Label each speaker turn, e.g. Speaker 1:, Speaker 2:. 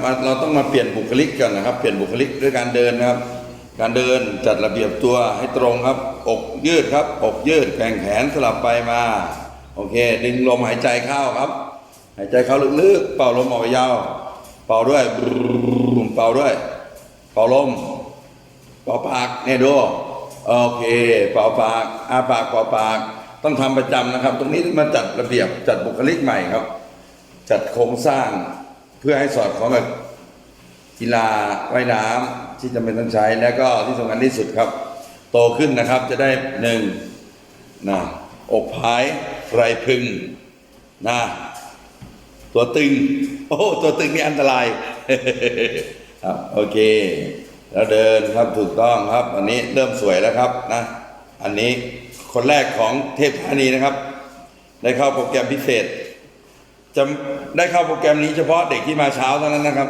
Speaker 1: นะครับ เราต้องมาเปลี่ยนบุคลิกกันนะครับ เปลี่ยนบุคลิกด้วยการเดินนะครับ การเดินจัดระเบียบตัวให้ตรงครับ อกยืดครับ อกยืดแกว่งแขนสลับไปมา โอเค ดึงลมหายใจเข้าครับ หายใจเข้าลึกๆ เป่าลมออกยาว เป่าด้วยบูมเป่าด้วย เป่าลม เป่าปากเนี่ยดู โอเค เป่าปากอาปากเป่าปาก ต้องทำประจำนะครับ ตรงนี้มาจัดระเบียบ จัดบุคลิกใหม่ครับ จัดโครงสร้าง เพื่อให้สอดคล้องกับกีฬาว่ายน้ำที่จำเป็นต้องใช้แล้วก็ที่สำคัญที่สุดครับ โตขึ้นนะครับจะได้หนึ่งนะอกพายไรพึงนะตัวตึง โอ้ตัวตึงนี่อันตรายครับโอเค แล้วเดินครับถูกต้องครับ อันนี้เริ่มสวยแล้วครับนะอันนี้คนแรกของเทพธานีนะครับ ได้เข้าโปรแกรมพิเศษ จะได้เข้าโปรแกรมนี้เฉพาะเด็กที่มาเช้าเท่านั้นนะครับ